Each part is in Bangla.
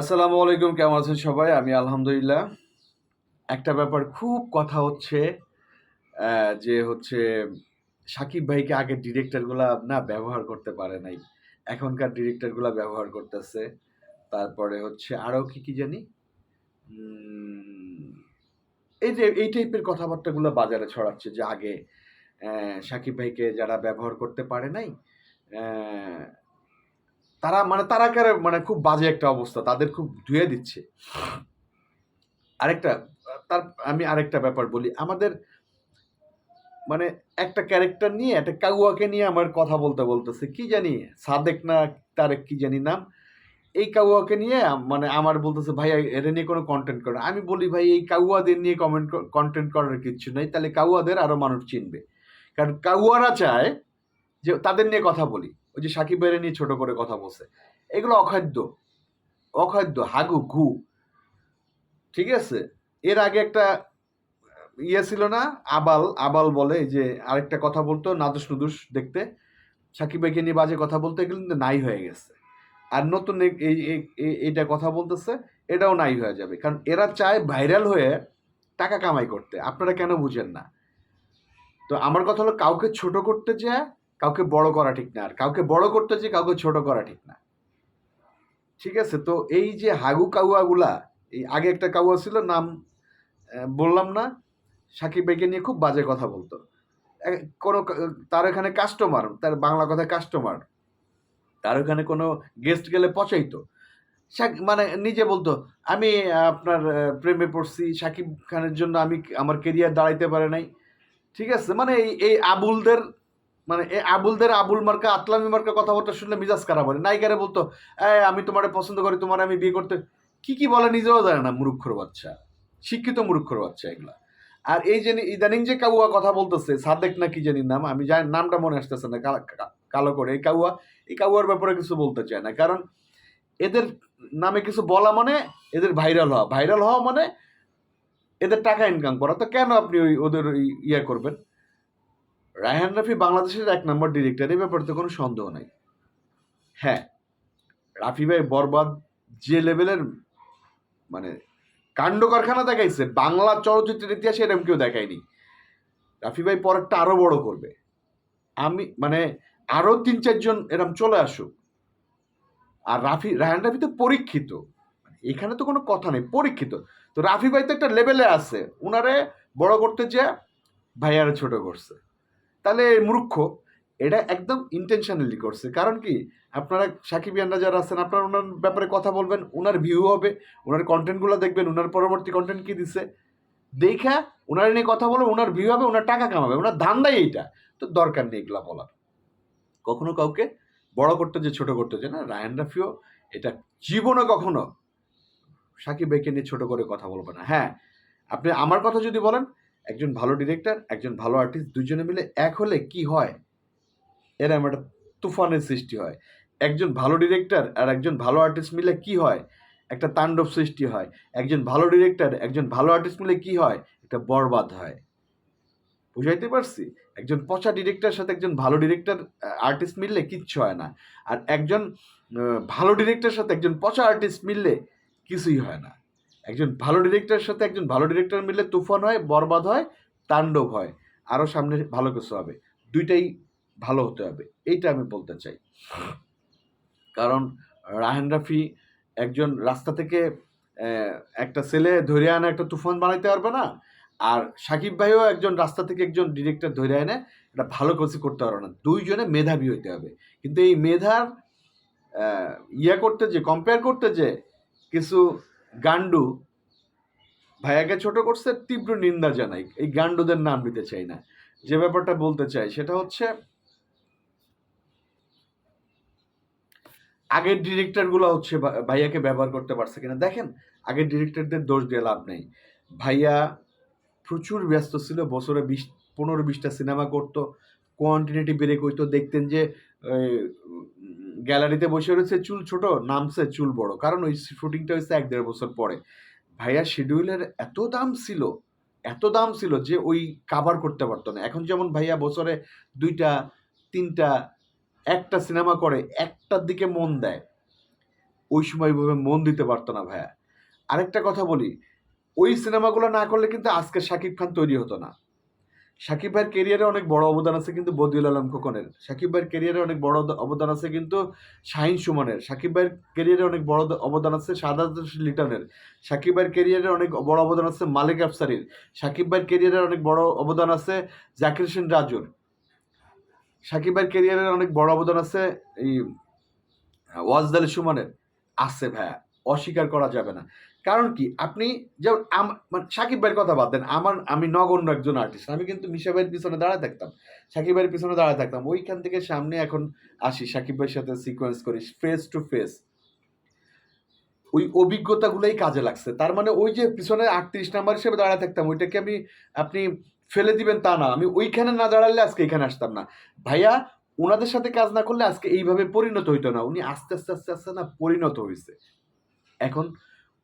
আসসালামু আলাইকুম, কেমন আছেন সবাই? আমি আলহামদুলিল্লাহ। একটা ব্যাপার, খুব কথা হচ্ছে যে হচ্ছে সাকিব ভাইকে আগের ডিরেক্টরগুলা না ব্যবহার করতে পারে নাই। এখনকার ডিরেক্টরগুলা ব্যবহার করতেছে। তারপরে হচ্ছে আরও কি কি জানি? এই যে, এই টাইপের কথাবার্তাগুলো বাজারে ছড়াচ্ছে যে আগে সাকিব ভাইকে যারা ব্যবহার করতে পারে নাই তারা মানে তারা কারে মানে খুব বাজে একটা অবস্থা, তাদের খুব ধুয়ে দিচ্ছে। আরেকটা, তার, আমি আরেকটা ব্যাপার বলি, আমাদের মানে একটা ক্যারেক্টার নিয়ে, একটা কাউয়াকে নিয়ে আমার কথা বলতে বলতেছে, কি জানি, সাদেক না তারেক কি জানি নাম, এই কাউয়াকে নিয়ে মানে আমার বলতেছে, ভাই, এটা নিয়ে কোনো কন্টেন্ট করে আমি বলি, ভাই, এই কাউয়াদের নিয়ে কমেন্ট কন্টেন্ট করার কিছু নেই, তাহলে কাউয়াদের আরও মানুষ চিনবে। কারণ কাউয়ারা চায় যে তাদের নিয়ে কথা বলি। ওই যে সাকিব ভাইয়ের নিয়ে ছোট করে কথা বলছে। এগুলো অখাদ্য। অখাদ্য, হাগু, ঘু। ঠিক আছে? এর আগে একটা ইয়ে ছিল না? আবাল আবাল বলে যে আরেকটা কথা বলতো, নাদুস নুদুস দেখতে। সাকিব ভাইকে নিয়ে বাজে কথা বলতে, এগুলো কিন্তু নাই হয়ে গেছে। আর নতুন এই এই- এই- এই- এইটা কথা বলতেছে, এটাও নাই হয়ে যাবে। কারণ এরা চায় ভাইরাল হয়ে টাকা কামাই করতে। আপনারা কেন বুঝেন না? তো আমার কথা হলো, কাউকে ছোট করতে যায় কাউকে বড় করা ঠিক না, আর কাউকে বড় করতে যে কাউকে ছোট করা ঠিক না। ঠিক আছে, তো এই যে হাগু কাউয়াগুলা, এই আগে একটা কাউয়া ছিল, নাম বললাম না, সাকিব ভাইকে নিয়ে খুব বাজে কথা বলতো। কোনো তার এখানে কাস্টমার তার বাংলা কথায় কাস্টমার তার ওখানে কোনো গেস্ট গেলে পচাইতো। মানে নিজে বলতো, আমি আপনার প্রেমে পড়ছি, সাকিব খানের জন্য আমি আমার কেরিয়ার দাঁড়াইতে পারে নাই। ঠিক আছে মানে এই এই আবুলদের মানে এই আবুলদের আবুল মার্কা, আতলামি মার্কা কথাবার্তা শুনলে মিজাজ খারাপ হয়। নায়িকারে বলতো, এই, আমি তোমারে পছন্দ করি, তোমার আমি বিয়ে করতে কি কি বলে নিজেও জানে না, মুরুক্ষর বাচ্চা। শিক্ষিত মুরুক্ষর বাচ্চা এগুলা। আর এই যে ইদানিং যে কাউয়া কথা বলতেছে, সাদেক না কি জানি নাম, আমি জানি, নামটা মনে আসতেছে না, কালো করে। এই কাউয়া, এই কাউয়ার ব্যাপারে কিছু বলতে চায় না। কারণ এদের নামে কিছু বলা মানে এদের ভাইরাল হওয়া। ভাইরাল হওয়া মানে এদের টাকা ইনকাম করা। তো কেন আপনি ওই, ওদের ইয়ে করবেন? রায়হান রাফি বাংলাদেশের এক নম্বর ডিরেক্টর এই ব্যাপারে তো কোনো সন্দেহ নাই। হ্যাঁ রাফি ভাই বরবাদ যে লেভেলের মানে কাণ্ড কারখানা দেখাইছে, বাংলা চলচ্চিত্রের ইতিহাসে এরকম কেউ দেখায়নি। রাফি ভাই পরেরটা আরও বড় করবে। আমি মানে আরও তিন চারজন এরম চলে আসুক। আর রাফি, রায়হান রাফি তো পরীক্ষিত। এখানে তো কোনো কথা নেই, পরীক্ষিত। তো রাফি ভাই তো একটা লেভেলে আছে। উনারে বড় করতে যে ভাইয়ারে ছোট করছে। তাহলে মূর্খ, এটা একদম ইন্টেনশনালি করছে। কারণ কি? আপনারা সাকিবিয়ানরা যারা আছেন, আপনারা ওনার ব্যাপারে কথা বলবেন, ওনার ভিউ হবে, ওনার কন্টেন্টগুলো দেখবেন, ওনার পরবর্তী কন্টেন্ট কি দিছে। দেখা, ওনার নিয়ে কথা বলে ওনার ভিউ হবে, ওনার টাকা কামাবে, ওনার ধান্দাই এইটা। তো দরকার নেই এগুলা বলার। কখনো কাউকে বড় করতে যে ছোট করতে যে না, রায়ান রাফিও এটা জীবনে কখনো সাকিব ভাইকে নিয়ে ছোট করে কথা বলবে না। হ্যাঁ আপনি আমার কথা যদি বলেন একজন ভালো ডিরেক্টর একজন ভালো আর্টিস্ট দুজনে মিলে এক হলে কি হয়? এরম একটা তুফানের সৃষ্টি হয়। একজন ভালো ডিরেক্টর আর একজন ভালো আর্টিস্ট মিলে কি হয়? একটা তাণ্ডব সৃষ্টি হয়। একজন ভালো ডিরেক্টর একজন ভালো আর্টিস্ট মিলে কি হয়? একটা বরবাদ হয়। বুঝাইতে পারছি? একজন পচা ডিরেক্টর সাথে একজন ভালো ডিরেক্টর আর্টিস্ট মিললে কিচ্ছু হয় না। আর একজন ভালো ডিরেক্টরের সাথে একজন পচা আর্টিস্ট মিললে কিছুই হয় না। একজন ভালো ডিরেক্টরের সাথে একজন ভালো ডিরেক্টর মিললে তুফান হয়, বরবাদ হয়, তাণ্ডব হয়। আরও সামনে ভালো কিছু হবে। দুইটাই ভালো হতে হবে। এইটা আমি বলতে চাই। কারণ রাহেন রাফি একজন রাস্তা থেকে একটা ছেলে ধরে আনা একটা তুফান বানাইতে পারবে না, আর সাকিব ভাইও একজন রাস্তা থেকে একজন ডিরেক্টর ধরে এনে একটা ভালো কিছু করতে পারবে না। দুইজনে মেধাবী হইতে হবে। কিন্তু এই মেধার ইয়া করতে যে কম্পেয়ার করতে যে, কিছু গান্ডু ভাইয়াকে ছোট করছে, তীব্র নিন্দা জানাই এই গান্ডুদের নাম নিতে চাই না। যে ব্যাপারটা বলতে চাই, সেটা হচ্ছে, আগের ডিরেক্টরগুলো হচ্ছে ভাইয়াকে ব্যবহার করতে পারছে কিনা। দেখেন, আগের ডিরেক্টরদের দোষ দিয়ে লাভ নেই। ভাইয়া প্রচুর ব্যস্ত ছিল, বছরে বিশ, পনেরো বিশটা সিনেমা করতো, কোয়ান্টিটি ব্রেক করতো দেখতেন যে গ্যালারিতে বসে রয়েছে চুল ছোট, নামছে চুল বড়। কারণ ওই শুটিংটা হয়েছে এক দেড় বছর পরে। ভাইয়া শিডিউলের এত দাম ছিল, এত দাম ছিল যে ওই কাভার করতে পারতো না। এখন যেমন ভাইয়া বছরে দুইটা, তিনটা, একটা সিনেমা করে, একটার দিকে মন দেয়। ওই সময় ওইভাবে মন দিতে পারতো না ভাইয়া। আরেকটা কথা বলি, ওই সিনেমাগুলো না করলে কিন্তু আজকে শাকিব খান তৈরি হতো না। শাকিব ভাইয়ের কেরিয়ারে অনেক বড় অবদান আছে কিন্তু বদিউল আলম খোকনের। সাকিব ভাইয়ের কেরিয়ারে অনেক বড় অবদান আছে কিন্তু শাহিন সুমনের। সাকিব ভাইয়ের কেরিয়ারে অনেক বড় অবদান আছে সাদাত লিটনের। সাকিব ভাইয়ের কেরিয়ারে অনেক বড় অবদান আছে মালিক আফসারির। সাকিব ভাইয়ের কেরিয়ারে অনেক বড় অবদান আছে জাকির সেন রাজুর। সাকিব ভাইয়ের কেরিয়ারে অনেক বড় অবদান আছে এই ওয়াজদাল সুমনের। আছে ভাইয়া, অস্বীকার করা যাবে না। কারণ কি? আপনি যেমন মানে সাকিব ভাইয়ের কথা বাদ দেন। আমার, আমি নগণ্য একজন আর্টিস্ট আমি কিন্তু মিশা ভাইয়ের পিছনে দাঁড়ায় থাকতাম। সাকিব ভাইয়ের পিছনে দাঁড়ায় থাকতাম। ওইখান থেকে সামনে এখন আসি সাকিব ভাইয়ের সাথে সিকোয়েন্স করি ফেস টু ফেস ওই অভিজ্ঞতাগুলোই কাজে লাগছে। তার মানে ওই যে পিছনে আটত্রিশ নাম্বার হিসেবে দাঁড়ায় থাকতাম, ওইটাকে আমি, আপনি ফেলে দিবেন তা না। আমি ওইখানে না দাঁড়ালে আজকে এখানে আসতাম না। ভাইয়া, ওনাদের সাথে কাজ না করলে আজকে এইভাবে পরিণত হইতো না। উনি আস্তে আস্তে আস্তে আস্তে না পরিণত হয়েছে এখন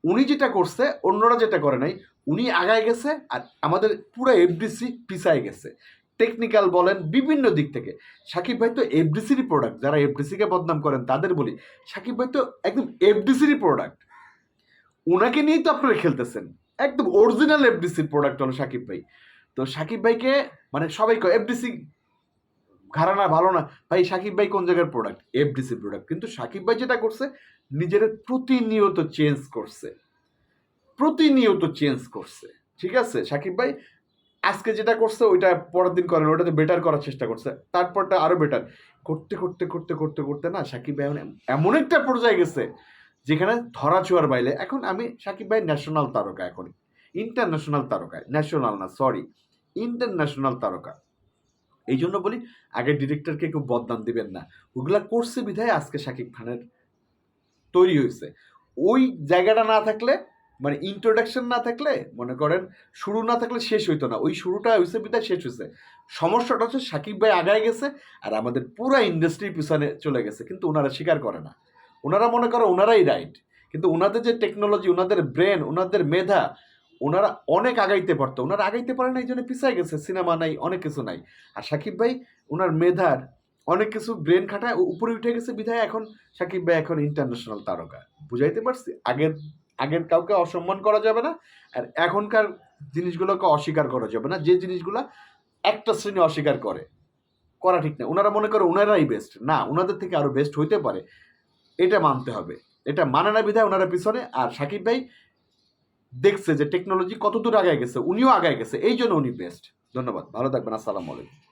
উনি যেটা করছে, অন্যরা যেটা করে নাই, উনি আগায় গেছে আর আমাদের পুরো এফডিসি পিছায় গেছে। টেকনিক্যাল বলেন, বিভিন্ন দিক থেকে। সাকিব ভাই তো এফডিসিরই প্রোডাক্ট যারা এফডিসিকে বদনাম করেন তাদের বলি, সাকিব ভাই তো একদম এফডিসিরই প্রোডাক্ট ওনাকে নিয়েই তো আপনারা খেলতেছেন। একদম অরিজিনাল এফডিসির প্রোডাক্ট হলো সাকিব ভাই। তো সাকিব ভাইকে মানে সবাই এফডিসি ঘরানা ভালো না। ভাই, সাকিব ভাই কোন জায়গার প্রোডাক্ট এফডিসি প্রোডাক্ট কিন্তু সাকিব ভাই যেটা করছে, নিজের প্রতিনিয়ত চেঞ্জ করছে। প্রতিনিয়ত চেঞ্জ করছে। ঠিক আছে? সাকিব ভাই আজকে যেটা করছে, ওইটা পরের দিন করেন ওটাতে বেটার করার চেষ্টা করছে। তারপরটা আরও বেটার করতে করতে করতে করতে করতে না, সাকিব ভাই এমন একটা পর্যায়ে গেছে, যেখানে ধরা ছোঁয়ার বাইরে। এখন আমি সাকিব ভাই ন্যাশনাল তারকা এখন ইন্টারন্যাশনাল তারকা ন্যাশনাল না সরি ইন্টারন্যাশনাল তারকা। এই জন্য বলি, আগে ডিরেক্টরকে কেউ বদনাম দিবেন না। ওগুলা করছে বিধায় আজকে সাকিব খানের তৈরি হয়েছে। ওই জায়গাটা না থাকলে মানে ইন্ট্রোডাকশন না থাকলে, মনে করেন, শুরু না থাকলে শেষ হইতো না। ওই শুরুটা হয়েছে বিধায় শেষ হয়েছে সমস্যাটা হচ্ছে সাকিব ভাই আগায় গেছে আর আমাদের পুরো ইন্ডাস্ট্রির পিছনে চলে গেছে, কিন্তু ওনারা স্বীকার করে না। ওনারা মনে করে ওনারাই রাইট কিন্তু ওনাদের যে টেকনোলজি ওনাদের ব্রেন ওনাদের মেধা ওনারা অনেক আগাইতে পারতো। ওনারা আগাইতে পারে না, এই জন্য পিছায় গেছে, সিনেমা নাই, অনেক কিছু নাই। আর সাকিব ভাই, ওনার মেধার অনেক কিছু ব্রেন খাটায় উপরে উঠে গেছে বিধায় এখন সাকিব ভাই এখন ইন্টারন্যাশনাল তারকা। বুঝাইতে পারছি? আগের আগের কাউকে অসম্মান করা যাবে না, আর এখনকার জিনিসগুলোকে অস্বীকার করা যাবে না। যে জিনিসগুলো একটা শ্রেণি অস্বীকার করে, করা ঠিক না। ওনারা মনে করে ওনারাই বেস্ট না, ওনাদের থেকে আরও বেস্ট হইতে পারে। এটা মানতে হবে। এটা মানে না বিধায় ওনারা পিছনে, আর সাকিব ভাই দেখছে যে টেকনোলজি কতদূর আগায় গেছে, উনিও আগায় গেছে এই জন্য উনি বেস্ট ধন্যবাদ, ভালো থাকবেন, আসসালামু আলাইকুম।